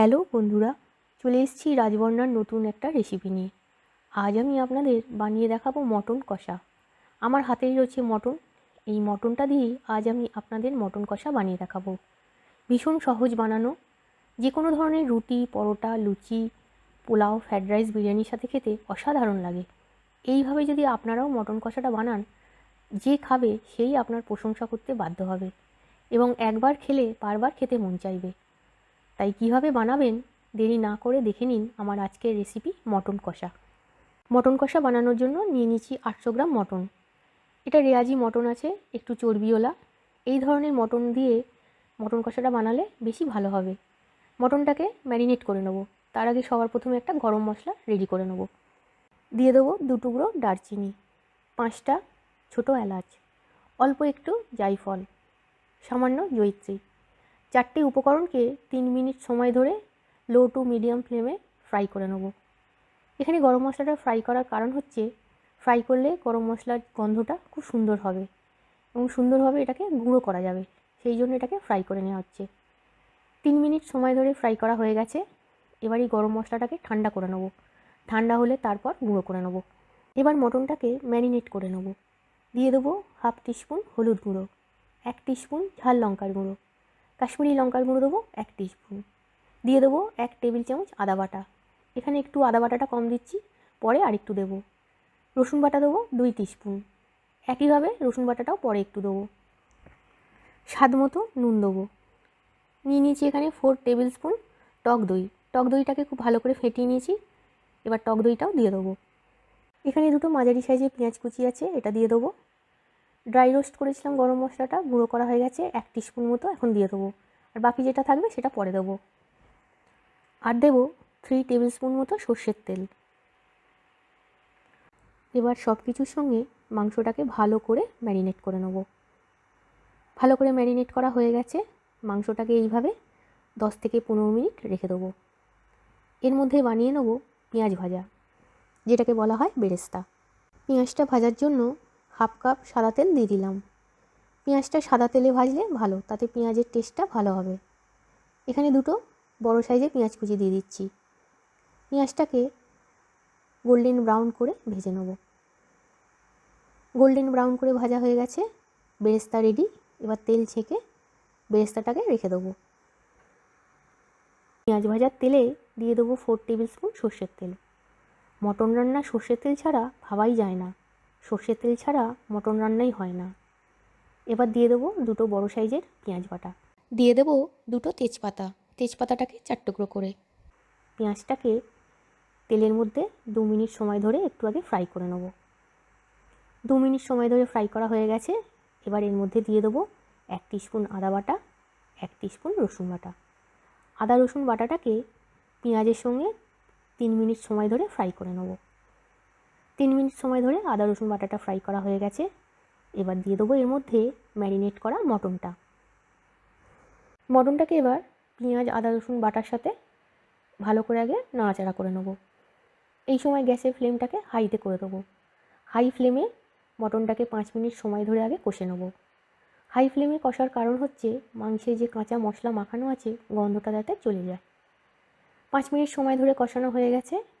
Hello বন্ধুরা, চলে এসেছি রাজবর্ণার নতুন একটা রেসিপি নিয়ে। আজ আমি আপনাদের বানিয়ে দেখাবো মটন কষা। আমার হাতেই রয়েছে মটন। এই মটনটা দিয়েই আজ আমি আপনাদের মটন কষা বানিয়ে দেখাবো। ভীষণ সহজ বানানো। যে কোনো ধরনের রুটি, পরোটা, লুচি, পোলাও ফ্রায়েড রাইস বিরিয়ানির সাথে খেতে অসাধারণ লাগে। এইভাবে যদি আপনারাও মটন কষাটা বানান, যে খাবে সেই আপনার প্রশংসা করতে বাধ্য হবে। এবং একবার খেলে বারবার খেতে মন চাইবে। তাই কীভাবে বানাবেন দেরি না করে দেখে নিন আমার আজকের রেসিপি মটন কষা। মটন কষা বানানোর জন্য নিয়ে নিচ্ছি আটশো গ্রাম মটন। এটা রেয়াজি মটন আছে, একটু চর্বিওলা এই ধরনের মটন দিয়ে মটন কষাটা বানালে বেশি ভালো হবে। মটনটাকে ম্যারিনেট করে নেব। তার আগে সবার প্রথমে একটা গরম মশলা রেডি করে নেব। দিয়ে দেবো দু টুকরো দারচিনি, পাঁচটা ছোটো এলাচ, অল্প একটু জায়ফল, সামান্য জয়িত্রী। চারটি উপকরণকে তিন মিনিট সময় ধরে লো টু মিডিয়াম ফ্লেমে ফ্রাই করে নেব। এখানে গরম মশলাটা ফ্রাই করার কারণ হচ্ছে ফ্রাই করলে গরম মশলার গন্ধটা খুব সুন্দর হবে এবং সুন্দরভাবে এটাকে গুঁড়ো করা যাবে, সেই জন্য এটাকে ফ্রাই করে নেওয়া হচ্ছে। তিন মিনিট সময় ধরে ফ্রাই করা হয়ে গেছে এবার এই গরম মশলাটাকে ঠান্ডা করে নেব। ঠান্ডা হলে তারপর গুঁড়ো করে নেব। এবার মটনটাকে ম্যারিনেট করে নেব। দিয়ে দেবো হাফ টিস্পুন হলুদ গুঁড়ো, এক টিস্পুন ঝাল লঙ্কার গুঁড়ো। কাশ্মীরি লঙ্কার গুঁড়ো দেবো এক টিস্পুন দিয়ে দেবো এক টেবিল চামচ আদা বাটা। এখানে একটু আদা বাটাটা কম দিচ্ছি, পরে আরেকটু দেবো। রসুন বাটা দেবো দুই টিস্পুন একইভাবে রসুন বাটাটাও পরে একটু দেবো। স্বাদ মতো নুন দেবো। নিয়ে নিয়েছি এখানে ফোর টেবিল স্পুন টক দই। টক দইটাকে খুব ভালো করে ফেটিয়ে নিয়েছি, এবার টক দইটাও দিয়ে দেবো। এখানে দুটো মাঝারি সাইজের পেঁয়াজ কুচি আছে, এটা দিয়ে দেবো। ড্রাই রোস্ট করেছিলাম গরম মশলাটা, গুঁড়ো করা হয়ে গেছে, এক টিস্পুন মতো এখন দিয়ে দেবো। আর বাকি যেটা থাকবে সেটা পরে দেবো। আর দেবো থ্রি টেবিল স্পুন মতো সর্ষের তেল। এবার সব কিছুর সঙ্গে মাংসটাকে ভালো করে ম্যারিনেট করে নেব। ভালো করে ম্যারিনেট করা হয়ে গেছে। মাংসটাকে এইভাবে দশ থেকে পনেরো মিনিট রেখে দেবো। এর মধ্যে বানিয়ে নেব পেঁয়াজ ভাজা, যেটাকে বলা হয় বেরেস্তা। পেঁয়াজটা ভাজার জন্য হাফ কাপ সাদা তেল দিয়ে দিলাম। পেঁয়াজটা সাদা তেলে ভাজলে ভালো, তাতে পেঁয়াজের টেস্টটা ভালো হবে। এখানে দুটো বড় সাইজের পেঁয়াজ কুচি দিয়ে দিচ্ছি। পেঁয়াজটাকে গোল্ডেন ব্রাউন করে ভেজে নেব। গোল্ডেন ব্রাউন করে ভাজা হয়ে গেছে, বেরেস্তা রেডি এবার তেল ছেঁকে বেরেস্তাটাকে রেখে দেবো। পেঁয়াজ ভাজার তেলে দিয়ে দেবো ফোর টেবিল স্পুন সর্ষের তেল। মটন রান্না সর্ষের তেল ছাড়া ভাবাই যায় না। সর্ষের তেল ছাড়া মটন রান্নাই হয় না। এবার দিয়ে দেবো দুটো বড় সাইজের পেঁয়াজ বাটা। দিয়ে দেবো দুটো তেজপাতা। তেজপাতাটাকে চার টুকরো করে। পেঁয়াজটাকে তেলের মধ্যে দু মিনিট সময় ধরে একটু আগে ফ্রাই করে নেব। দু মিনিট সময় ধরে ফ্রাই করা হয়ে গেছে। এবার এর মধ্যে দিয়ে দেবো এক স্পুন আদা বাটা এক স্পুন রসুন বাটা। আদা রসুন বাটাটাকে পেঁয়াজের সঙ্গে তিন মিনিট সময় ধরে ফ্রাই করে নেব। তিন মিনিট সময় ধরে আদা, রসুন বাটাটা ফ্রাই করা হয়ে গেছে। এবার দিয়ে দেবো এর মধ্যে ম্যারিনেট করা মটনটা। মটনটাকে এবার পেঁয়াজ, আদা, রসুন বাটার সাথে ভালো করে আগে নাড়াচাড়া করে নেব। এই সময় গ্যাসের ফ্লেমটাকে হাইতে করে দেবো। হাই ফ্লেমে মটনটাকে পাঁচ মিনিট সময় ধরে আগে কষে নেব। হাই ফ্লেমে কষার কারণ হচ্ছে মাংসে যে কাঁচা মশলা মাখানো আছে, গন্ধটা যাতে চলে যায়। পাঁচ মিনিট সময় ধরে কষানো হয়ে গেছে।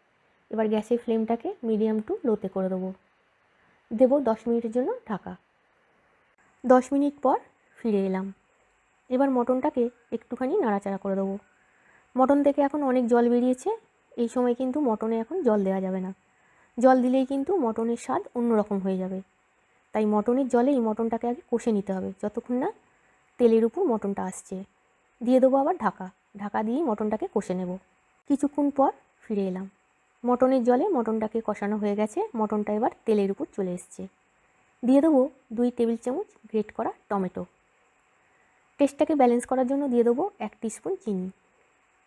এবার গ্যাসের ফ্লেমটাকে মিডিয়াম টু লোতে করে দেবো। দেবো দশ মিনিটের জন্য ঢাকা। দশ মিনিট পর ফিরে এলাম। এবার মটনটাকে একটুখানি নাড়াচাড়া করে দেবো। মটন থেকে এখন অনেক জল বেরিয়েছে। এই সময় কিন্তু মটনে এখন জল দেওয়া যাবে না। জল দিলেই কিন্তু মটনের স্বাদ অন্যরকম হয়ে যাবে। তাই মটনের জলে এই মটনটাকে আগে কষে নিতে হবে। যতক্ষণ না তেলের উপর মটনটা আসছে। দিয়ে দেবো আবার ঢাকা। ঢাকা দিয়েই মটনটাকে কষে নেব। কিছুক্ষণ পর ফিরে এলাম। মটনের জলে মটনটাকে কষানো হয়ে গেছে। মটনটা এবার তেলের উপর চলে এসছে। দিয়ে দেবো দুই টেবিল চামচ গ্রেট করা টমেটো। টেস্টটাকে ব্যালেন্স করার জন্য দিয়ে দেবো এক স্পুন চিনি।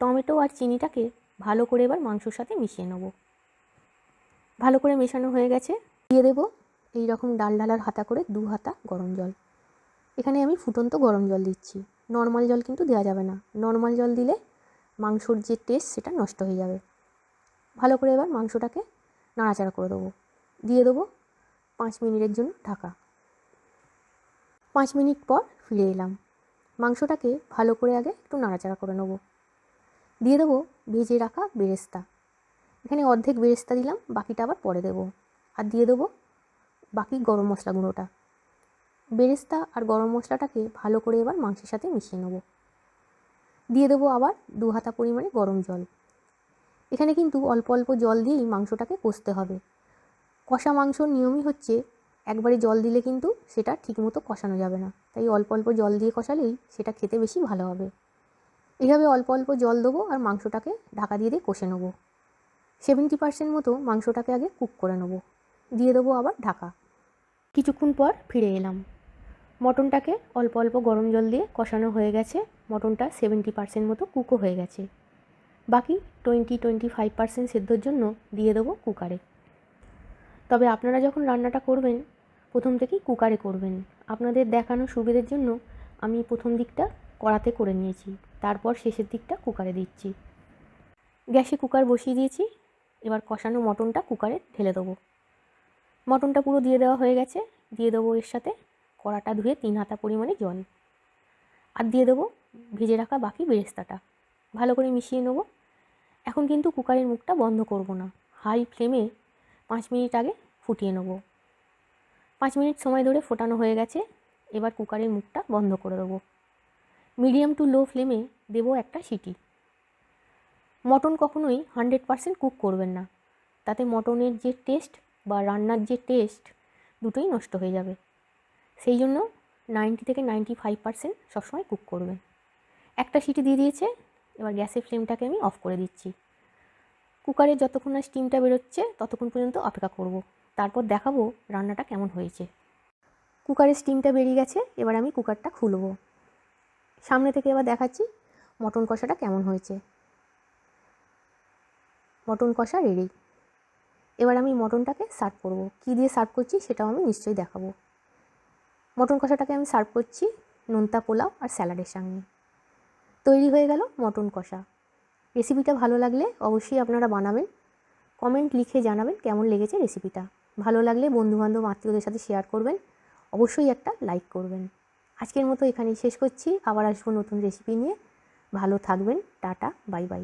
টমেটো আর চিনিটাকে ভালো করে এবার মাংসর সাথে মিশিয়ে নেব। ভালো করে মেশানো হয়ে গেছে। দিয়ে দেবো এই রকম ডাল ডালার হাতা করে দু হাতা গরম জল। এখানে আমি ফুটন্ত গরম জল দিচ্ছি। নর্মাল জল কিন্তু দেওয়া যাবে না। নর্মাল জল দিলে মাংসর যে টেস্ট সেটা নষ্ট হয়ে যাবে। ভালো করে এবার মাংসটাকে নাড়াচাড়া করে দেবো। দিয়ে দেবো পাঁচ মিনিটের জন্য ঢাকা। পাঁচ মিনিট পর ফিরে এলাম। মাংসটাকে ভালো করে আগে একটু নাড়াচাড়া করে নেব। দিয়ে দেবো ভেজে রাখা বেরেস্তা। এখানে অর্ধেক বেরেস্তা দিলাম, বাকিটা আবার পরে দেবো। আর দিয়ে দেবো বাকি গরম মশলা গুঁড়োটা। বেরেস্তা আর গরম মশলাটাকে ভালো করে এবার মাংসের সাথে মিশিয়ে নেব। দিয়ে দেবো আবার দু হাতা পরিমাণে গরম জল। এখানে কিন্তু অল্প অল্প জল দিয়েই মাংসটাকে কষতে হবে। কষা মাংসর নিয়মই হচ্ছে, একবারে জল দিলে কিন্তু সেটা ঠিকমতো কষানো যাবে না। তাই অল্প অল্প জল দিয়ে কষালেই সেটা খেতে বেশি ভালো হবে। এভাবে অল্প অল্প জল দেবো আর মাংসটাকে ঢাকা দিয়ে দিয়ে কষে নেব। সেভেন্টি পার্সেন্ট মতো মাংসটাকে আগে কুক করে নেব। দিয়ে দেবো আবার ঢাকা। কিছুক্ষণ পর ফিরে এলাম। মটনটাকে অল্প অল্প গরম জল দিয়ে কষানো হয়ে গেছে। মটনটা সেভেন্টি পার্সেন্ট মতো কুকও হয়ে গেছে। বাকি টোয়েন্টি টোয়েন্টি ফাইভ পার্সেন্ট সেদ্ধর জন্য দিয়ে দেবো কুকারে। তবে আপনারা যখন রান্নাটা করবেন, প্রথম থেকেই কুকারে করবেন। আপনাদের দেখানো সুবিধের জন্য আমি প্রথম দিকটা কড়াতে করে নিয়েছি, তারপর শেষের দিকটা কুকারে দিচ্ছি। গ্যাসে কুকার বসিয়ে দিয়েছি, এবার কষানো মটনটা কুকারে ঢেলে দেবো। মটনটা পুরো দিয়ে দেওয়া হয়ে গেছে, দিয়ে দেবো এর সাথে কড়াটা ধুয়ে তিন হাতা পরিমাণে জল। আর দিয়ে দেবো ভেজে রাখা বাকি বেরেস্তাটা। ভালো করে মিশিয়ে নেব। এখন কিন্তু কুকারের মুখটা বন্ধ করব না। হাই ফ্লেমে পাঁচ মিনিট আগে ফুটিয়ে নেব। পাঁচ মিনিট সময় ধরে ফোটানো হয়ে গেছে। এবার কুকারের মুখটা বন্ধ করে দেবো। মিডিয়াম টু লো ফ্লেমে দেবো একটা সিটি। মটন কখনোই হান্ড্রেড পারসেন্ট কুক করবেন না। তাতে মটনের যে টেস্ট বা রান্নার যে টেস্ট দুটোই নষ্ট হয়ে যাবে। সেই জন্য নাইনটি থেকে নাইনটি ফাইভ পারসেন্ট সবসময় কুক করবেন। একটা সিটি দিয়ে দিয়েছে। এবার গ্যাসের ফ্লেমটাকে আমি অফ করে দিচ্ছি। কুকারে যতক্ষণ না স্টিমটা বেরোচ্ছে, ততক্ষণ পর্যন্ত অপেক্ষা করব। তারপর দেখাবো রান্নাটা কেমন হয়েছে। কুকারের স্টিমটা বেরিয়ে গেছে, এবার আমি কুকারটা খুলব। সামনে থেকে এবার দেখাচ্ছি মটন কষাটা কেমন হয়েছে। মটন কষা রেডি এবার আমি মটনটাকে সার্ভ করব। কী দিয়ে সার্ভ করছি সেটাও আমি নিশ্চয়ই দেখাবো। মটন কষাটাকে আমি সার্ভ করছি নোনতা পোলাও আর স্যালাডের সঙ্গে। তৈরি হয়ে গেল মটন কষা। রেসিপিটা ভালো লাগলে অবশ্যই আপনারা বানাবেন। কমেন্ট লিখে জানাবেন কেমন লেগেছে রেসিপিটা ভালো লাগলে বন্ধুবান্ধব, আত্মীয়দের সাথে শেয়ার করবেন। অবশ্যই একটা লাইক করবেন। আজকের মতো এখানেই শেষ করছি। আবার আসব নতুন রেসিপি নিয়ে। ভালো থাকবেন। Tata bye bye